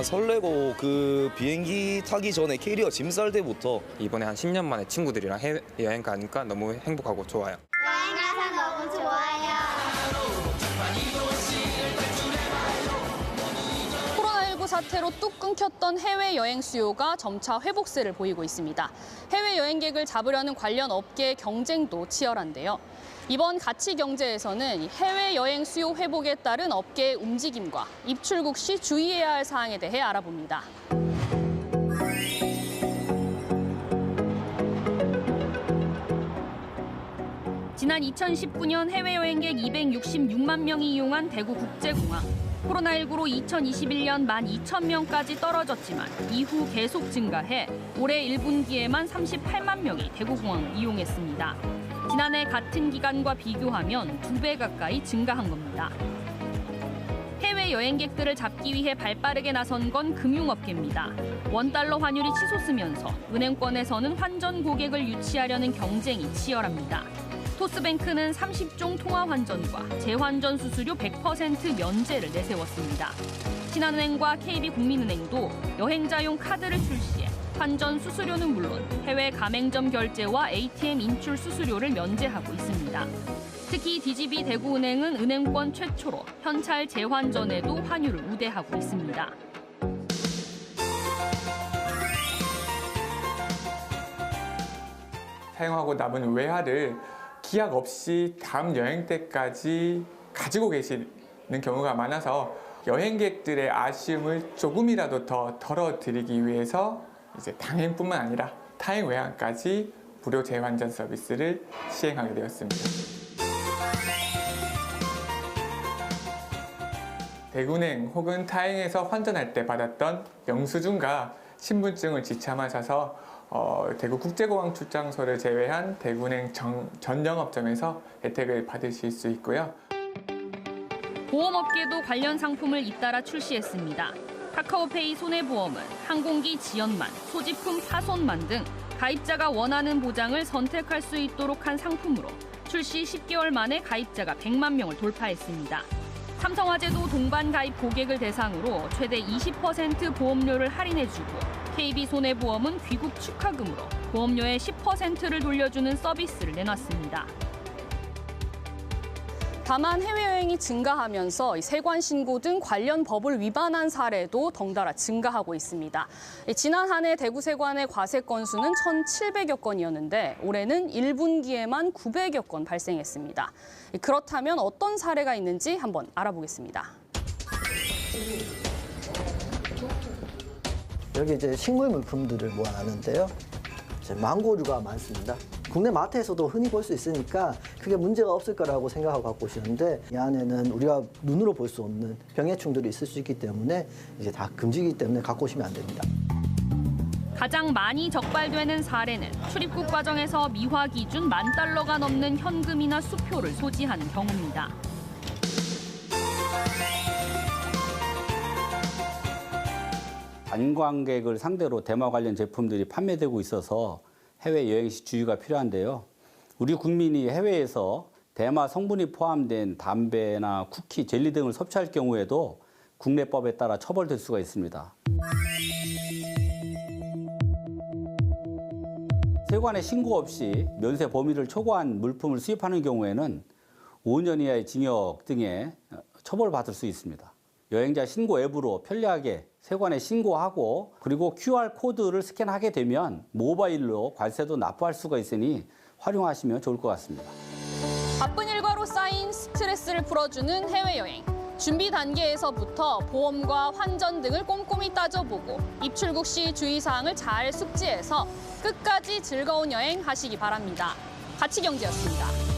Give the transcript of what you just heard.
일단 설레고 그 비행기 타기 전에 캐리어 짐 쌀 때부터 이번에 한 10년 만에 친구들이랑 해외 여행 가니까 너무 행복하고 좋아요. 여행 가서 너무 좋아요. 코로나19 사태로 뚝 끊겼던 해외 여행 수요가 점차 회복세를 보이고 있습니다. 해외 여행객을 잡으려는 관련 업계의 경쟁도 치열한데요. 이번 가치 경제에서는 해외 여행 수요 회복에 따른 업계의 움직임과 입출국 시 주의해야 할 사항에 대해 알아봅니다. 지난 2019년 해외여행객 266만 명이 이용한 대구 국제공항. 코로나19로 2021년 12,000명까지 떨어졌지만 이후 계속 증가해 올해 1분기에만 38만 명이 대구공항을 이용했습니다. 지난해 같은 기간과 비교하면 두 배 가까이 증가한 겁니다. 해외 여행객들을 잡기 위해 발빠르게 나선 건 금융업계입니다. 원달러 환율이 치솟으면서 은행권에서는 환전 고객을 유치하려는 경쟁이 치열합니다. 토스뱅크는 30종 통화 환전과 재환전 수수료 100% 면제를 내세웠습니다. 신한은행과 KB국민은행도 여행자용 카드를 출시해 환전 수수료는 물론 해외 가맹점 결제와 ATM 인출 수수료를 면제하고 있습니다. 특히 DGB 대구은행은 은행권 최초로 현찰 재환전에도 환율을 우대하고 있습니다. 사용하고 남은 외화를 기약 없이 다음 여행 때까지 가지고 계시는 경우가 많아서 여행객들의 아쉬움을 조금이라도 더 덜어드리기 위해서 이제 당행뿐만 아니라 타행 외항까지 무료 재환전 서비스를 시행하게 되었습니다. 대구행 혹은 타행에서 환전할 때 받았던 영수증과 신분증을 지참하셔서 어, 대구 국제공항 출장소를 제외한 대구행 정- 전 영업점에서 혜택을 받으실 수 있고요. 보험업계도 관련 상품을 잇따라 출시했습니다. 카카오페이 손해보험은 항공기 지연만, 소지품 파손만 등 가입자가 원하는 보장을 선택할 수 있도록 한 상품으로 출시 10개월 만에 가입자가 100만 명을 돌파했습니다. 삼성화재도 동반 가입 고객을 대상으로 최대 20% 보험료를 할인해주고 KB손해보험은 귀국 축하금으로 보험료의 10%를 돌려주는 서비스를 내놨습니다. 다만 해외여행이 증가하면서 이 세관 신고 등 관련 법을 위반한 사례도 덩달아 증가하고 있습니다. 이 지난 한 해 대구 세관의 과세 건수는 1,700여 건이었는데 올해는 1분기에만 900여 건 발생했습니다. 이 그렇다면 어떤 사례가 있는지 한번 알아보겠습니다. 여기 이제 식물 물품들을 모아놨는데요. 이제 망고류가 많습니다. 국내 마트에서도 흔히 볼 수 있으니까 크게 문제가 없을 거라고 생각하고 갖고 오시는데 이 안에는 우리가 눈으로 볼 수 없는 병해충들이 있을 수 있기 때문에 이제 다 금지이기 때문에 갖고 오시면 안 됩니다. 가장 많이 적발되는 사례는 출입국 과정에서 미화 기준 만 달러가 넘는 현금이나 수표를 소지한 경우입니다. 관광객을 상대로 대마 관련 제품들이 판매되고 있어서 해외 여행 시 주의가 필요한데요. 우리 국민이 해외에서 대마 성분이 포함된 담배나 쿠키, 젤리 등을 섭취할 경우에도 국내법에 따라 처벌될 수가 있습니다. 세관에 신고 없이 면세 범위를 초과한 물품을 수입하는 경우에는 5년 이하의 징역 등의 처벌받을 수 있습니다. 여행자 신고 앱으로 편리하게 세관에 신고하고 그리고 QR 코드를 스캔하게 되면 모바일로 관세도 납부할 수가 있으니 활용하시면 좋을 것 같습니다. 바쁜 일과로 쌓인 스트레스를 풀어주는 해외여행. 준비 단계에서부터 보험과 환전 등을 꼼꼼히 따져보고 입출국 시 주의사항을 잘 숙지해서 끝까지 즐거운 여행 하시기 바랍니다. 가치경제였습니다.